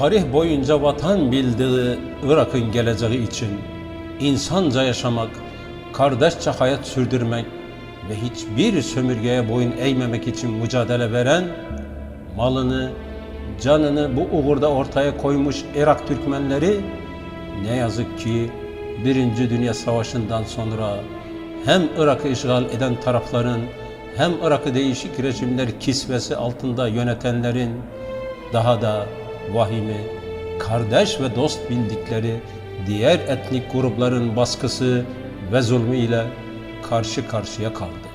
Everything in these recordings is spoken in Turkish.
Tarih boyunca vatan bildiği Irak'ın geleceği için. İnsanca yaşamak, kardeşçe hayat sürdürmek ve hiçbir sömürgeye boyun eğmemek için mücadele veren, malını, canını bu uğurda ortaya koymuş Irak Türkmenleri ne yazık ki Birinci Dünya Savaşı'ndan sonra hem Irak'ı işgal eden tarafların hem Irak'ı değişik rejimler kisvesi altında yönetenlerin daha da vahimi, kardeş ve dost bildikleri diğer etnik grupların baskısı ve zulmü ile karşı karşıya kaldı.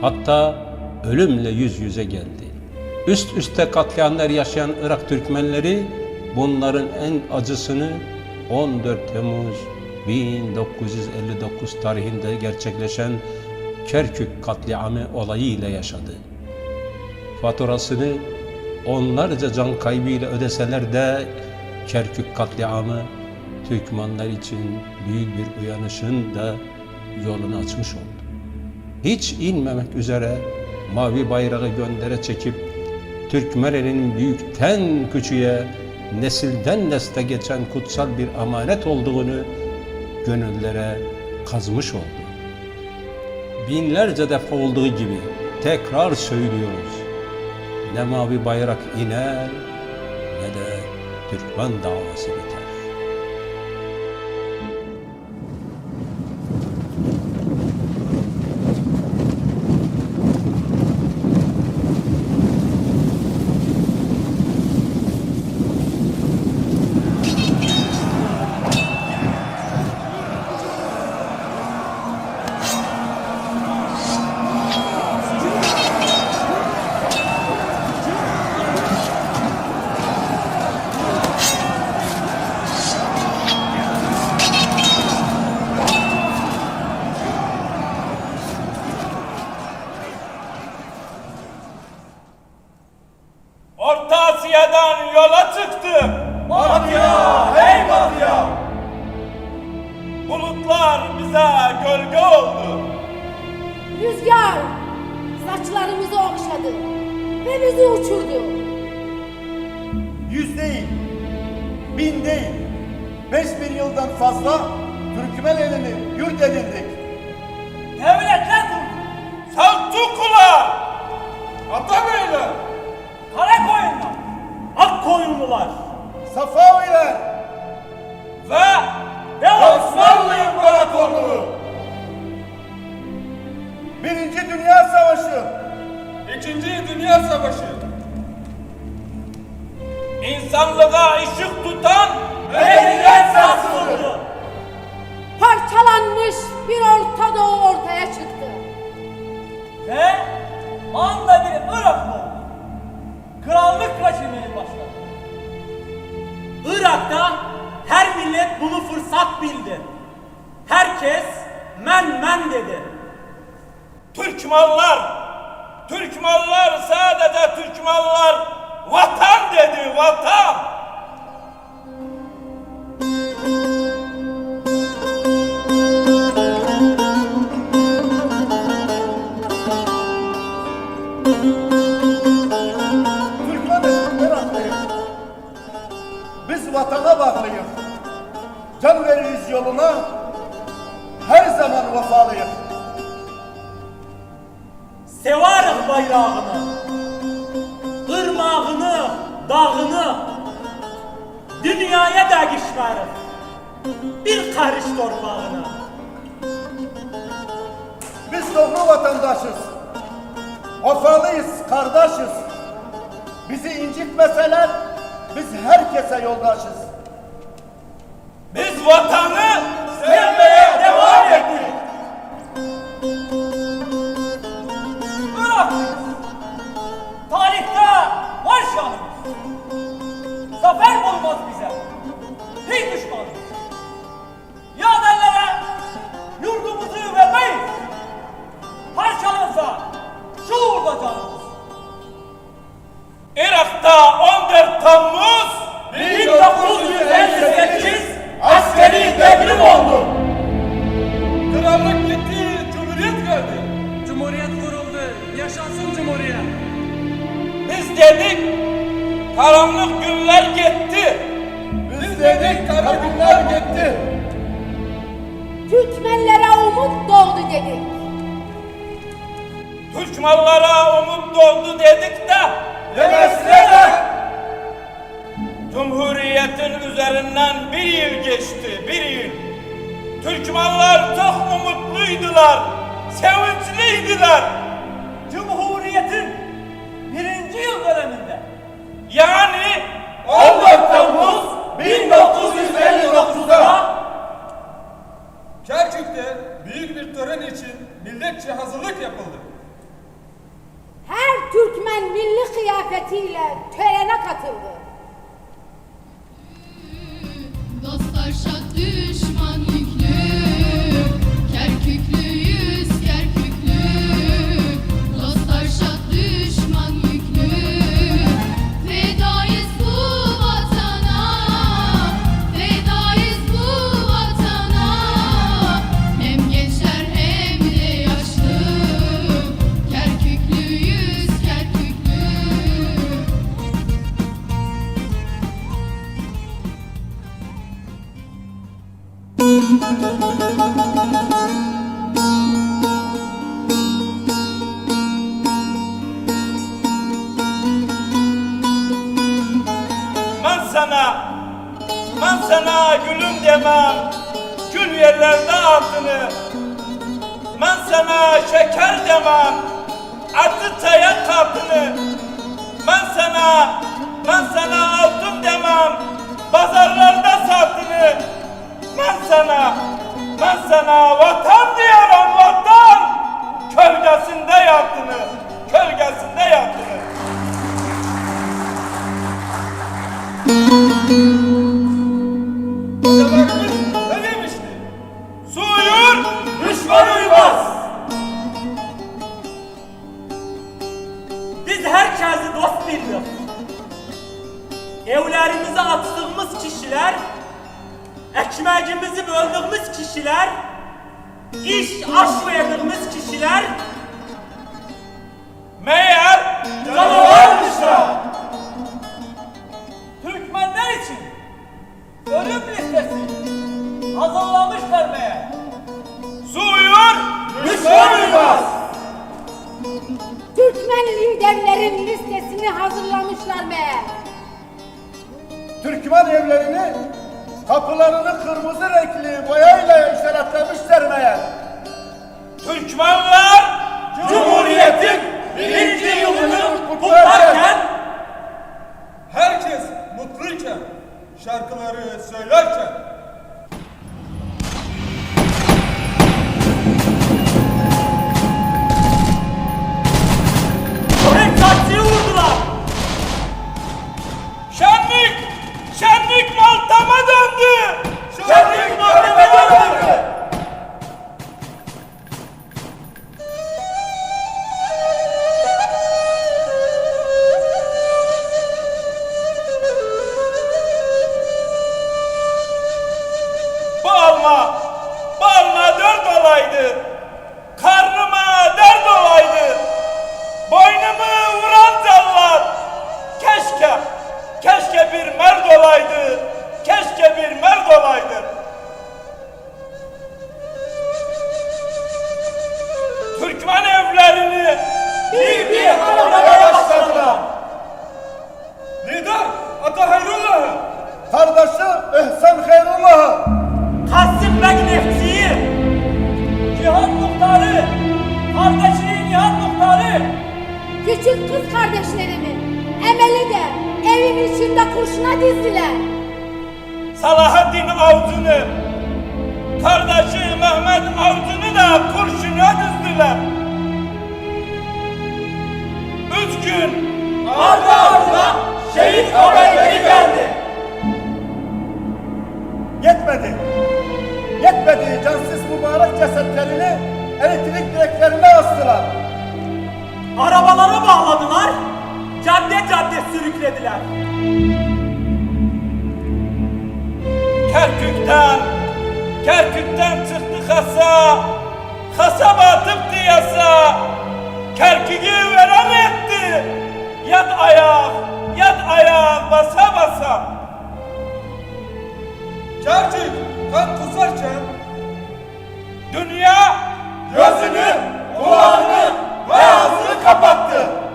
Hatta ölümle yüz yüze geldi. Üst üste katliamlar yaşayan Irak Türkmenleri bunların en acısını 14 Temmuz 1959 tarihinde gerçekleşen Kerkük katliamı olayı ile yaşadı. Faturasını onlarca can kaybıyla ödeseler de Kerkük katliamı Türkmenler için büyük bir uyanışın da yolunu açmış oldu. Hiç inmemek üzere mavi bayrağı göndere çekip Türkmenlerin büyükten küçüğe nesilden nesle geçen kutsal bir amanet olduğunu gönüllere kazmış oldu. Binlerce defa olduğu gibi tekrar söylüyoruz. Ne mavi bayrak iner ne de Türkmen davası biter. Yıldan fazla Türkmen elini yurt edindik. Devletler kurdu. Selçuklular, Atabeyler, Karakoyunlar. Akkoyunlular. Safaviler ve Ve Osmanlı İmparatorluğu. Birinci Dünya Savaşı. İkinci Dünya Savaşı. İnsanlığa ışık tutan medeniyet sarsıldı. Parçalanmış bir Orta Doğu ortaya çıktı. Ve anda bir Irak oldu. Krallık rejimi başladı. Irak'ta her millet bunu fırsat bildi. Herkes men men dedi. Türkmenler, Türkmenler sadece Türkmenler vatan dedi vatan. Biz vatana bağlıyız. Can veririz yoluna. Her zaman vefalıyız. Sevarız bayrağını, ırmağını, dağını, dünyaya da. Bir karış torpağını. Biz doğru vatandaşız. Vefalıyız, kardeşiz. Bizi incitmeseler biz herkese yoldaşız. Biz vatanı sevmeye hatta 14 Temmuz 1958 askeri devrim oldu. Krallık gitti, cumhuriyet geldi. Cumhuriyet kuruldu, yaşasın cumhuriyet. Biz dedik, karanlık günler gitti. Biz dedik, kara günler gitti. Türkmenlere umut doğdu dedik. Türkmenlere umut doğdu dedik de... Yemezler üzerinden bir yıl geçti, bir yıl. Türkmenler çok umutluydular, sevinçliydiler. Cumhuriyetin birinci yıl döneminde Yani 14 Temmuz 1959'da Kerkük'te büyük bir tören için milletçe hazırlık yapıldı. Her Türkmen milli kıyafetiyle törene katıldı. Düşman sana gülüm demem, gül yerlerde altını. Ben sana şeker demem, atı çaya katını. Ben sana, ben sana altın demem, pazarlarda satını. Ben sana, ben sana vatan diyorum vatan. Kölgesinde yattını, kölgesinde yattını. Şarkıları söylerken Bu alma, bu alma dört olaydı. Karnıma dert olaydı. Boynumu vuran canlar. Keşke, keşke bir merd olaydı. Keşke bir merd olaydı. Türkmen evlerini Bir bir harabaya başladılar. lider Ata Hayrullah'ı kardeşi İhsan Hayrullah'ı Bey Nefsi'yi, Cihan Muhtarı, kardeşi Cihan Muhtarı, Küçük kız kardeşlerimi Emel'i de evin içinde kurşuna dizdiler. Salahaddin Avcı'nı, kardeşi Mehmet Avcı'nı da kurşuna dizdiler. Üç gün ardı ardına şehit haberleri geldi. yetmedi. Yetmedi cansız mübarek cesetlerini elektrik direklerine astılar. Arabalara bağladılar, cadde cadde sürüklediler. Kerkük'ten, Kerkük'ten çıktı kasa, kasa batıp diyasa, Kerkük'ü veren etti. Yat ayak, yat ayak basa basa. Kerkük kan kusarken Dünya Gözünü, kulağını ve ağzını kapattı.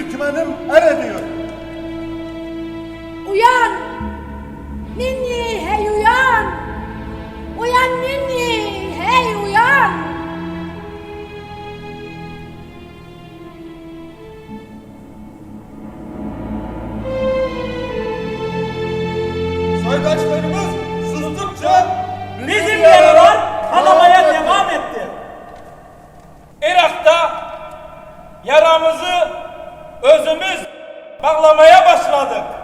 Türkmenim öyle diyor. Başladık.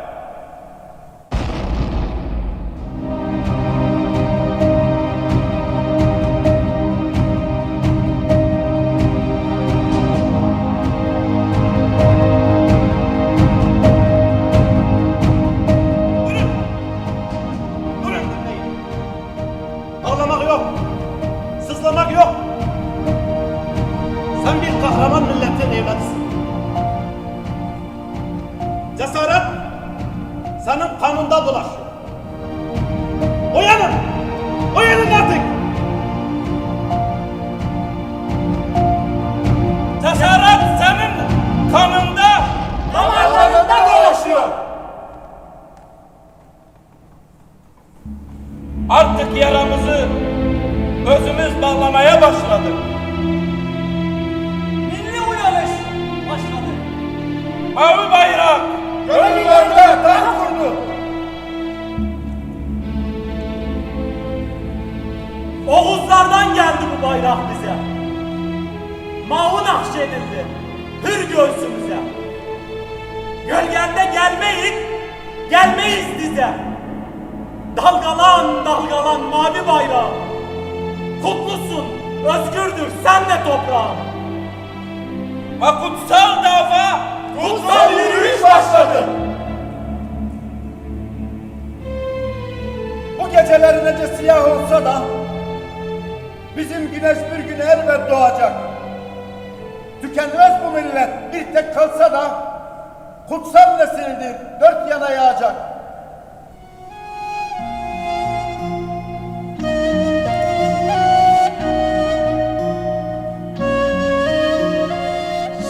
kanunda dolar. Oğuzlardan geldi bu bayrak bize. Mavu nakşedildi. Hür göğsümüze. Gölgende gelmeyiz, gelmeyiz dize. Dalgalan dalgalan mavi bayrağı. Kutlusun, özgürdür sen de toprağın. ve kutsal dava Kutsal yürüyüş başladı. Bu geceler nece siyah olsa da bizim güneş bir gün elbet doğacak. Tükenmez bu millet bir tek kalsa da kutsal nesildir dört yana yağacak.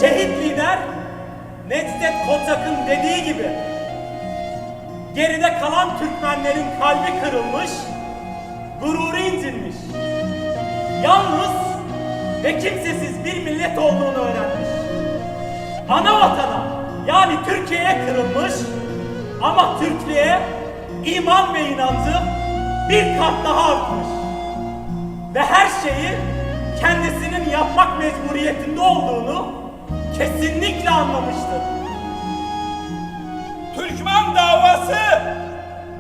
Şehit lider Necdet Koçak'ın dediği gibi geride kalan Türkmenlerin kalbi kırılmış, gururu incinmiş. Yalnız ve kimsesiz bir millet olduğunu öğrenmiş. Ana vatana yani Türkiye'ye kırılmış ama Türklüğe iman ve inancı bir kat daha artmış ve her şeyi kendisinin yapmak mecburiyetinde olduğunu kesinlikle anlamıştır. Türkmen davası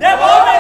Devam edecek.